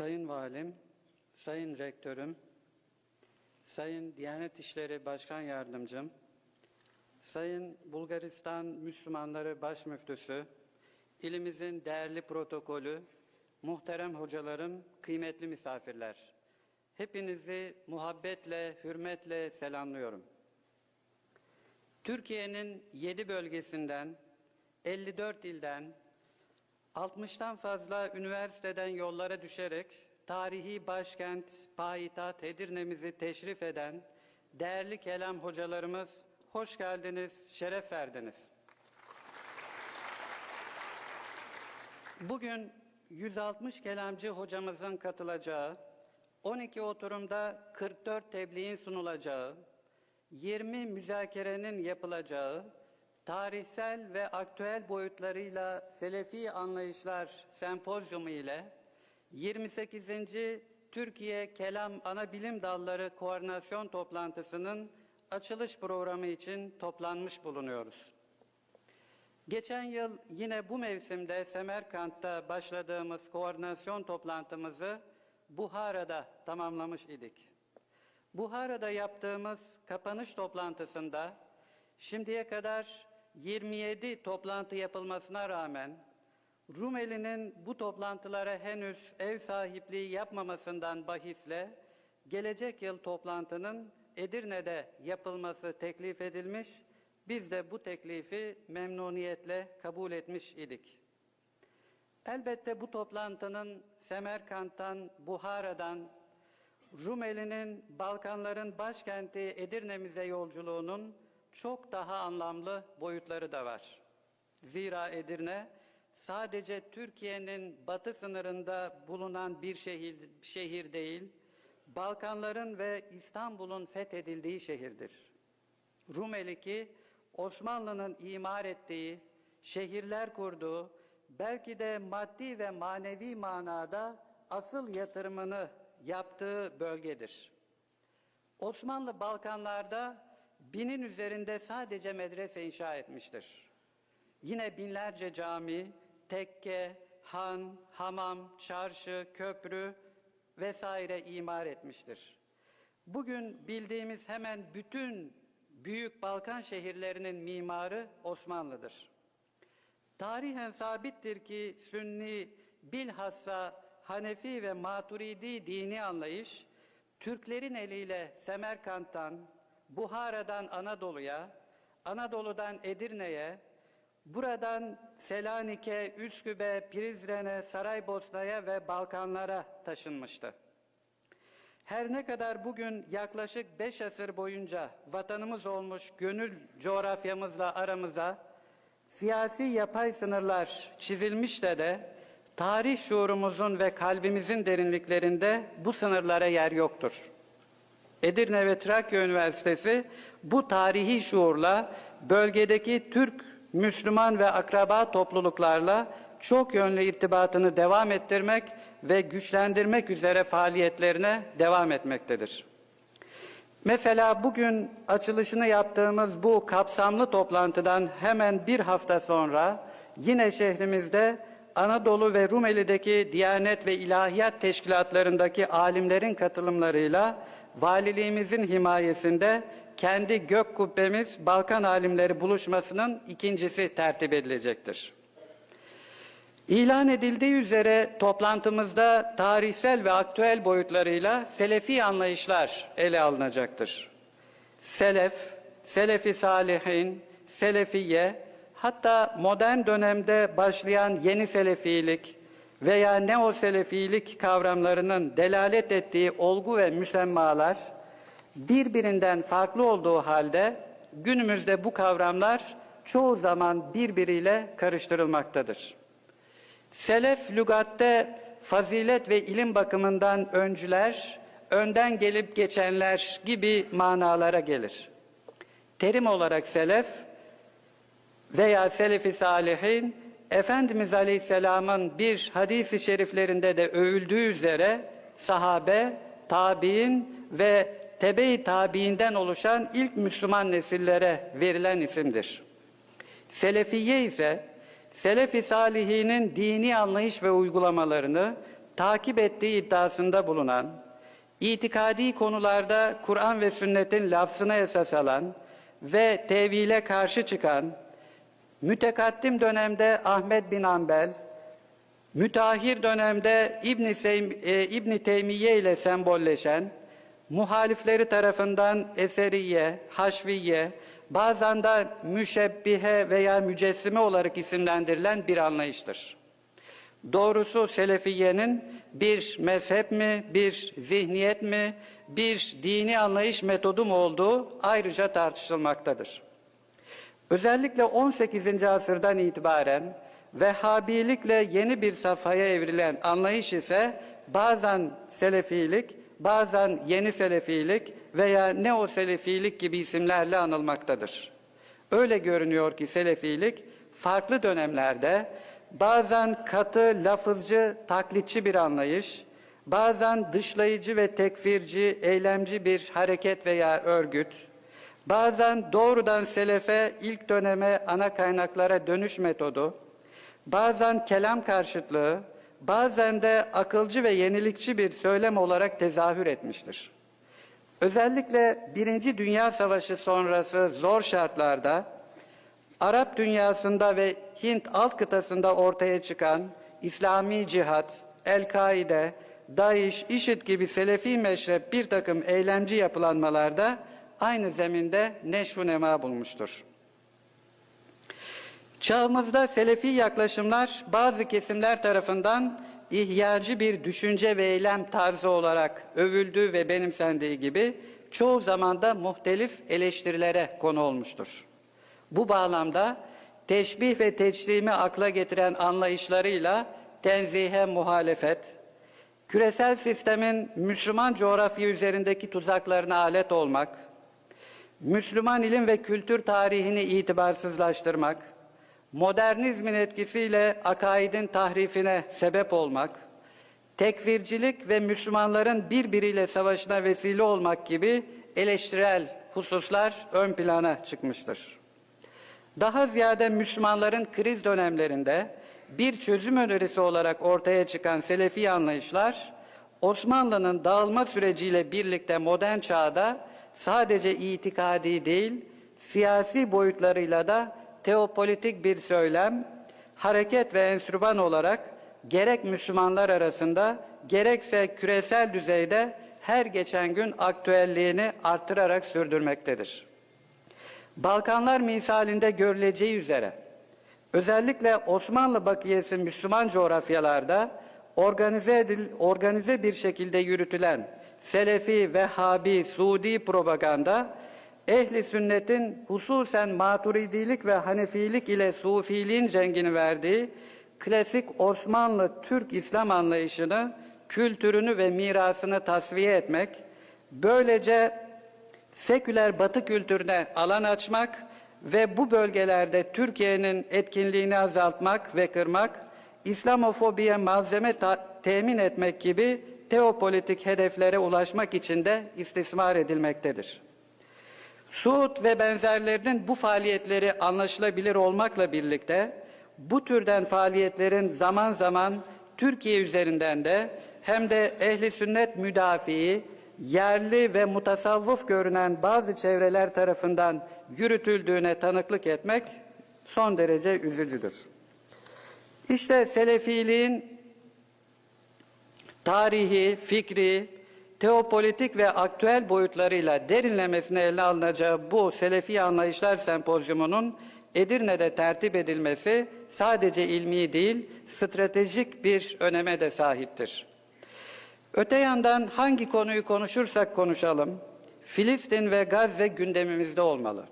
Sayın Valim, Sayın Rektörüm, Sayın Diyanet İşleri Başkan Yardımcım, Sayın Bulgaristan Müslümanları Başmüftüsü, ilimizin değerli protokolü, muhterem hocalarım, kıymetli misafirler. Hepinizi muhabbetle, hürmetle selamlıyorum. Türkiye'nin 7 bölgesinden, 54 ilden, 60'tan fazla üniversiteden yollara düşerek tarihi başkent, payitaht Edirne'mizi teşrif eden değerli kelam hocalarımız hoş geldiniz, şeref verdiniz. Bugün 160 kelamcı hocamızın katılacağı, 12 oturumda 44 tebliğin sunulacağı, 20 müzakerenin yapılacağı, tarihsel ve aktüel boyutlarıyla Selefi Anlayışlar Sempozyumu ile 28. Türkiye Kelam Ana Bilim Dalları Koordinasyon Toplantısının açılış programı için toplanmış bulunuyoruz. Geçen yıl yine bu mevsimde Semerkant'ta başladığımız koordinasyon toplantımızı Buhara'da tamamlamış idik. Buhara'da yaptığımız kapanış toplantısında şimdiye kadar 27 toplantı yapılmasına rağmen Rumeli'nin bu toplantılara henüz ev sahipliği yapmamasından bahisle gelecek yıl toplantının Edirne'de yapılması teklif edilmiş, biz de bu teklifi memnuniyetle kabul etmiş idik. Elbette bu toplantının Semerkant'tan, Buhara'dan, Rumeli'nin Balkanların başkenti Edirne'mize yolculuğunun çok daha anlamlı boyutları da var. Zira Edirne sadece Türkiye'nin batı sınırında bulunan bir şehir, şehir değil, Balkanların ve İstanbul'un fethedildiği şehirdir. Rumeli ki Osmanlı'nın imar ettiği, şehirler kurduğu, belki de maddi ve manevi manada asıl yatırımını yaptığı bölgedir. Osmanlı Balkanlarda binin üzerinde sadece medrese inşa etmiştir. Yine binlerce cami, tekke, han, hamam, çarşı, köprü vesaire imar etmiştir. Bugün bildiğimiz hemen bütün büyük Balkan şehirlerinin mimarı Osmanlı'dır. Tarihen sabittir ki Sünni bilhassa Hanefi ve Maturidi dini anlayış Türklerin eliyle Semerkant'tan, Buhara'dan Anadolu'ya, Anadolu'dan Edirne'ye, buradan Selanik'e, Üsküp'e, Prizren'e, Saraybosna'ya ve Balkanlara taşınmıştı. Her ne kadar bugün yaklaşık beş asır boyunca vatanımız olmuş gönül coğrafyamızla aramıza siyasi yapay sınırlar çizilmişse de tarih şuurumuzun ve kalbimizin derinliklerinde bu sınırlara yer yoktur. Edirne ve Trakya Üniversitesi bu tarihi şuurla bölgedeki Türk, Müslüman ve akraba topluluklarla çok yönlü irtibatını devam ettirmek ve güçlendirmek üzere faaliyetlerine devam etmektedir. Mesela bugün açılışını yaptığımız bu kapsamlı toplantıdan hemen bir hafta sonra yine şehrimizde Anadolu ve Rumeli'deki Diyanet ve İlahiyat Teşkilatlarındaki alimlerin katılımlarıyla valiliğimizin himayesinde kendi gök kubbemiz Balkan alimleri buluşmasının ikincisi tertip edilecektir. İlan edildiği üzere toplantımızda tarihsel ve aktüel boyutlarıyla Selefi anlayışlar ele alınacaktır. Selef, Selefi Salihin, Selefiye, hatta modern dönemde başlayan yeni Selefilik veya Neo-Selefilik kavramlarının delalet ettiği olgu ve müsemmalar birbirinden farklı olduğu halde günümüzde bu kavramlar çoğu zaman birbiriyle karıştırılmaktadır. Selef lügatte fazilet ve ilim bakımından öncüler, önden gelip geçenler gibi manalara gelir. Terim olarak selef veya selefi salihin Efendimiz Aleyhisselam'ın bir hadisi şeriflerinde de övüldüğü üzere sahabe, tabi'in ve tebe-i tabi'inden oluşan ilk Müslüman nesillere verilen isimdir. Selefiye ise Selefi salihinin dini anlayış ve uygulamalarını takip ettiği iddiasında bulunan, itikadi konularda Kur'an ve sünnetin lafzına esas alan ve tevhile karşı çıkan, mütekaddim dönemde Ahmet bin Ambel, müteahhir dönemde İbn, Seym, e, İbn Teymiye ile sembolleşen, muhalifleri tarafından Eseriye, Haşviye, bazen de müşebbihe veya mücessime olarak isimlendirilen bir anlayıştır. Doğrusu Selefiye'nin bir mezhep mi, bir zihniyet mi, bir dini anlayış metodu mu olduğu ayrıca tartışılmaktadır. Özellikle 18. asırdan itibaren Vehhabilikle yeni bir safhaya evrilen anlayış ise bazen Selefilik, bazen Yeni Selefilik veya Neo Selefilik gibi isimlerle anılmaktadır. Öyle görünüyor ki Selefilik farklı dönemlerde bazen katı, lafızcı, taklitçi bir anlayış, bazen dışlayıcı ve tekfirci, eylemci bir hareket veya örgüt, bazen doğrudan selefe, ilk döneme, ana kaynaklara dönüş metodu, bazen kelam karşıtlığı, bazen de akılcı ve yenilikçi bir söylem olarak tezahür etmiştir. Özellikle Birinci Dünya Savaşı sonrası zor şartlarda Arap dünyasında ve Hint alt kıtasında ortaya çıkan İslami cihat, El-Kaide, DAEŞ, IŞİD gibi Selefi meşrep bir takım eylemci yapılanmalarda aynı zeminde neşru nema bulmuştur. Çağımızda Selefi yaklaşımlar bazı kesimler tarafından ihyacı bir düşünce ve eylem tarzı olarak övüldüğü ve benimsendiği gibi çoğu zamanda muhtelif eleştirilere konu olmuştur. Bu bağlamda teşbih ve teçlimi akla getiren anlayışlarıyla tenzihe muhalefet, küresel sistemin Müslüman coğrafya üzerindeki tuzaklarına alet olmak, Müslüman ilim ve kültür tarihini itibarsızlaştırmak, modernizmin etkisiyle akaidin tahrifine sebep olmak, tekfircilik ve Müslümanların birbiriyle savaşına vesile olmak gibi eleştirel hususlar ön plana çıkmıştır. Daha ziyade Müslümanların kriz dönemlerinde bir çözüm önerisi olarak ortaya çıkan Selefi anlayışlar, Osmanlı'nın dağılma süreciyle birlikte modern çağda sadece itikadi değil, siyasi boyutlarıyla da teopolitik bir söylem, hareket ve enstrüman olarak gerek Müslümanlar arasında gerekse küresel düzeyde her geçen gün aktüelliğini artırarak sürdürmektedir. Balkanlar misalinde görüleceği üzere özellikle Osmanlı bakiyesi Müslüman coğrafyalarda organize, edil, organize bir şekilde yürütülen Selefi, Vehhabi, Suudi propaganda ehli sünnetin hususen maturidilik ve hanefilik ile sufiliğin rengini verdiği klasik Osmanlı Türk İslam anlayışını, kültürünü ve mirasını tasfiye etmek, böylece seküler batı kültürüne alan açmak ve bu bölgelerde Türkiye'nin etkinliğini azaltmak ve kırmak, İslamofobiye malzeme temin etmek gibi teopolitik hedeflere ulaşmak için de istismar edilmektedir. Suud ve benzerlerinin bu faaliyetleri anlaşılabilir olmakla birlikte bu türden faaliyetlerin zaman zaman Türkiye üzerinden de hem de ehli sünnet müdafiği, yerli ve mutasavvıf görünen bazı çevreler tarafından yürütüldüğüne tanıklık etmek son derece üzücüdür. İşte Selefiliğin tarihi, fikri, teopolitik ve aktüel boyutlarıyla derinlemesine ele alınacağı bu Selefi Anlayışlar Sempozyumu'nun Edirne'de tertip edilmesi sadece ilmi değil, stratejik bir öneme de sahiptir. Öte yandan hangi konuyu konuşursak konuşalım, Filistin ve Gazze gündemimizde olmalı.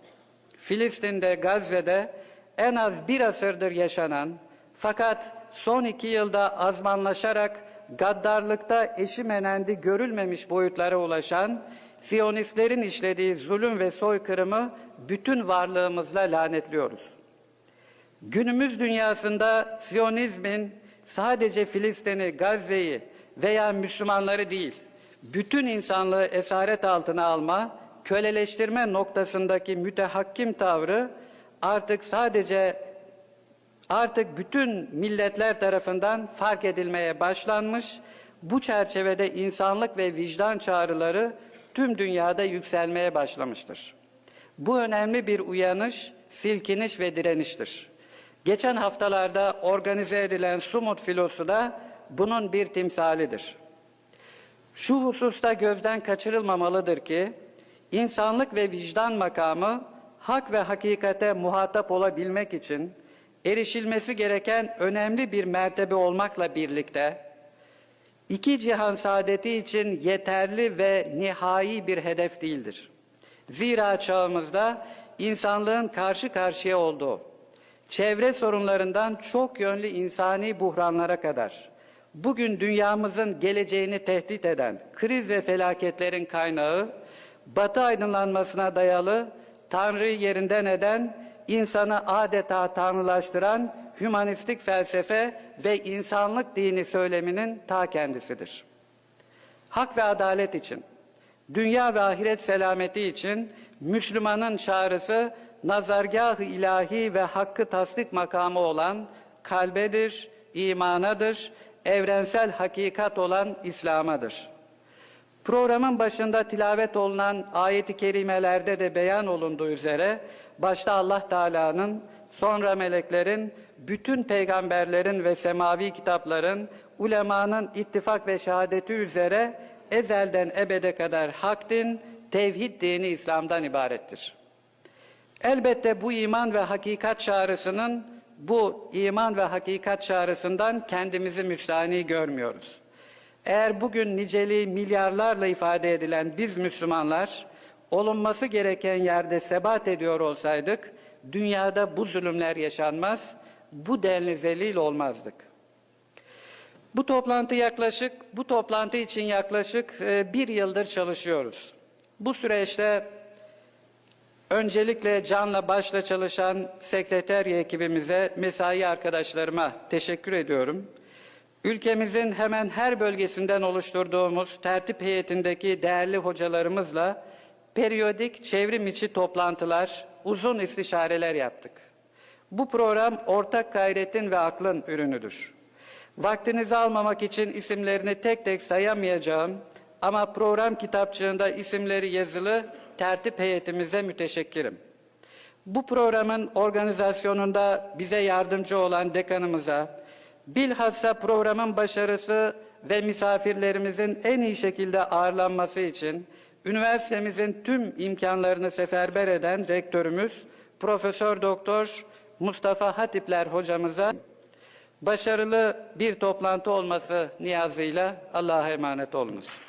Filistin'de, Gazze'de en az bir asırdır yaşanan fakat son iki yılda azmanlaşarak gaddarlıkta eşi menendi görülmemiş boyutlara ulaşan Siyonistlerin işlediği zulüm ve soykırımı bütün varlığımızla lanetliyoruz. Günümüz dünyasında Siyonizmin sadece Filistin'i, Gazze'yi veya Müslümanları değil, bütün insanlığı esaret altına alma, köleleştirme noktasındaki mütehakkim tavrı artık sadece artık bütün milletler tarafından fark edilmeye başlanmış. Bu çerçevede insanlık ve vicdan çağrıları tüm dünyada yükselmeye başlamıştır. Bu önemli bir uyanış, silkiniş ve direniştir. Geçen haftalarda organize edilen Sumut filosu da bunun bir timsalidir. Şu hususta gözden kaçırılmamalıdır ki, insanlık ve vicdan makamı hak ve hakikate muhatap olabilmek için erişilmesi gereken önemli bir mertebe olmakla birlikte, iki cihan saadeti için yeterli ve nihai bir hedef değildir. Zira çağımızda insanlığın karşı karşıya olduğu, çevre sorunlarından çok yönlü insani buhranlara kadar, bugün dünyamızın geleceğini tehdit eden kriz ve felaketlerin kaynağı, batı aydınlanmasına dayalı, Tanrı'yı yerinden eden, insanı adeta tanrılaştıran hümanistik felsefe ve insanlık dini söyleminin ta kendisidir. Hak ve adalet için, dünya ve ahiret selameti için Müslümanın çağrısı nazargah-ı ilahi ve hakkı tasdik makamı olan kalbedir, imanadır, evrensel hakikat olan İslam'adır. Programın başında tilavet olunan ayet-i kerimelerde de beyan olunduğu üzere başta Allah Teala'nın, sonra meleklerin, bütün peygamberlerin ve semavi kitapların, ulemanın ittifak ve şehadeti üzere ezelden ebede kadar hak din, tevhid dini İslam'dan ibarettir. Elbette bu iman ve hakikat çağrısının bu iman ve hakikat çağrısından kendimizi müstahni görmüyoruz. Eğer bugün niceliği milyarlarla ifade edilen biz Müslümanlar olunması gereken yerde sebat ediyor olsaydık dünyada bu zulümler yaşanmaz, bu denli zelil olmazdık. Bu toplantı yaklaşık, bu toplantı için yaklaşık e, bir yıldır çalışıyoruz. Bu süreçte öncelikle canla başla çalışan sekreterya ekibimize, mesai arkadaşlarıma teşekkür ediyorum. Ülkemizin hemen her bölgesinden oluşturduğumuz tertip heyetindeki değerli hocalarımızla periyodik çevrim içi toplantılar, uzun istişareler yaptık. Bu program ortak gayretin ve aklın ürünüdür. Vaktinizi almamak için isimlerini tek tek sayamayacağım ama program kitapçığında isimleri yazılı tertip heyetimize müteşekkirim. Bu programın organizasyonunda bize yardımcı olan dekanımıza, bilhassa programın başarısı ve misafirlerimizin en iyi şekilde ağırlanması için üniversitemizin tüm imkanlarını seferber eden rektörümüz Profesör Doktor Mustafa Hatipler hocamıza başarılı bir toplantı olması niyazıyla Allah'a emanet olunuz.